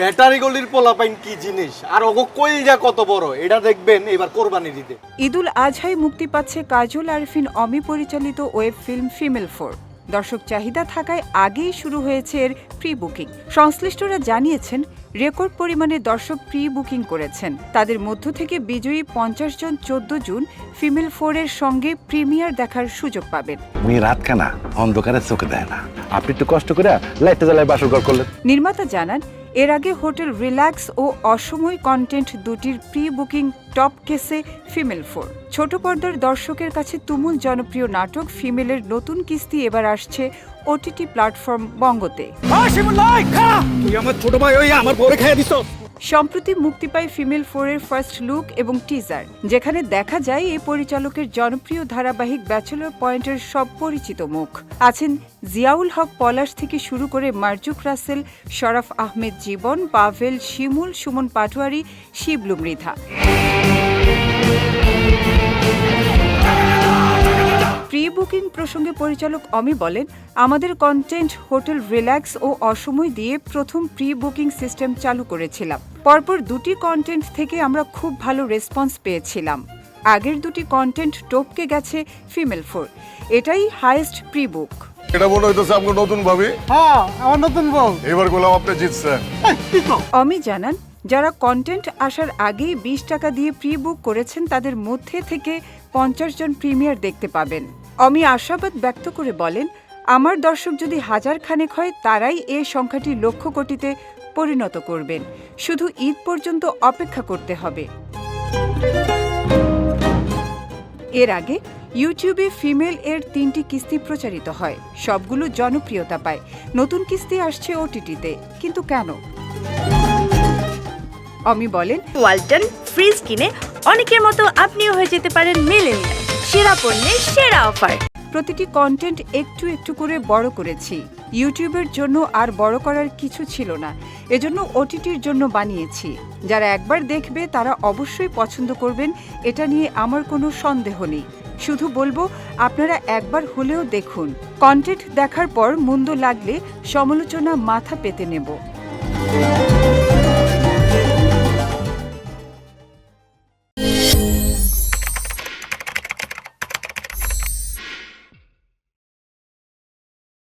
Battery গলির পোলাপাইন কি জিনিস? আর ওগো কইলজা কত বড়? এটা দেখবেন এবার কোরবানি দিতে ঈদুল আজহায় মুক্তি পাচ্ছে কাজল আরফিন অমি পরিচালিত ওয়েব ফিল্ম ফিমেল ফোর। দর্শক চাহিদা থাকায় আগেই শুরু হয়েছে এর প্রি বুকিং সংশ্লিষ্টরা জানিয়েছেন রেকর্ড পরিমাণে দর্শক প্রি বুকিং করেছেন। তাদের মধ্য থেকে বিজয়ী পঞ্চাশ জন চোদ্দ জুন ফিমেল ফোরের সঙ্গে প্রিমিয়ার দেখার সুযোগ পাবেন। রাত কানা অন্ধকারে চোখে দেয় না। আপনি একটু কষ্ট করে লাইটটা জ্বালায় বাসর করলেন। নির্মাতা জানান এর আগে হোটেল রিল্যাক্স ও অসময় কন্টেন্ট দুটির প্রি বুকিং টপ কেসে ফিমেল ফোর। ছোট পর্দার দর্শকের কাছে তুমুল জনপ্রিয় নাটক ফিমেলের নতুন কিস্তি এবার আসছে ওটিটি প্ল্যাটফর্ম বঙ্গতে। আমার ছোট ভাই আমার পরে দিছ সম্প্রতি মুক্তি পায় ফিমেল ফোরের ফার্স্ট লুক এবং টিজার, যেখানে দেখা যায় এই পরিচালকের জনপ্রিয় ধারাবাহিক ব্যাচেলর পয়েন্টের সব পরিচিত মুখ। আছেন জিয়াউল হক পলাশ থেকে শুরু করে মার্জুক রাসেল, শরাফ আহমেদ জীবন, পাভেল শিমুল, সুমন পাটোয়ারি, শিবলু মৃধা। বুকিং প্রসঙ্গে পরিচালক অমি বলেন আমাদের কন্টেন্ট হোটেল রিল্যাক্স ও অসময় দিয়ে প্রথম প্রি বুকিং সিস্টেম চালু করেছিলাম। পরপর দুটি কন্টেন্ট থেকে আমরা খুব ভালো রেসপন্স পেয়েছিলাম। আগের দুটি কন্টেন্ট টপকে গেছে ফিমেল ফোর এটাই হাইয়েস্ট প্রি বুক এটা মনে হইতেছে আপনার নতুন ভাবি। হ্যাঁ আমার নতুন বউ। এবার গোলাম আপনি জিতছেন। অমি জানান যারা কন্টেন্ট আসার আগেই বিশ টাকা দিয়ে প্রি বুক করেছেন তাদের মধ্যে থেকে পঞ্চাশ জন প্রিমিয়ার দেখতে পাবেন। অমি আশাবাদ ব্যক্ত করে বলেন, আমার দর্শক যদি হাজার খানেক হয়, তারাই এ সংখ্যাটি লক্ষ কোটিতে পরিণত করবেন। শুধু ঈদ পর্যন্ত অপেক্ষা করতে হবে। এর আগে ইউটিউবে ফিমেল এর তিনটি কিস্তি প্রচারিত হয়। সবগুলো জনপ্রিয়তা পায়। নতুন কিস্তি আসছে ওটিটিতে। কিন্তু কেন? অমি বলেন, ওয়ালটন ফ্রিজ কিনে অনেকের মতো আপনিও হয়ে যেতে পারেন মেলেনিয়া সেরা পণ্যের সেরা অফার। প্রতিটি কন্টেন্ট একটু একটু করে বড় করেছি। ইউটিউবের জন্য আর বড় করার কিছু ছিল না। এজন্য ওটিটির জন্য বানিয়েছি। যারা একবার দেখবে, তারা অবশ্যই পছন্দ করবেন। এটা নিয়ে আমার কোনো সন্দেহ নেই। শুধু বলব, আপনারা একবার হলেও দেখুন। কন্টেন্ট দেখার পর মন্দ লাগলে সমালোচনা মাথা পেতে নেব।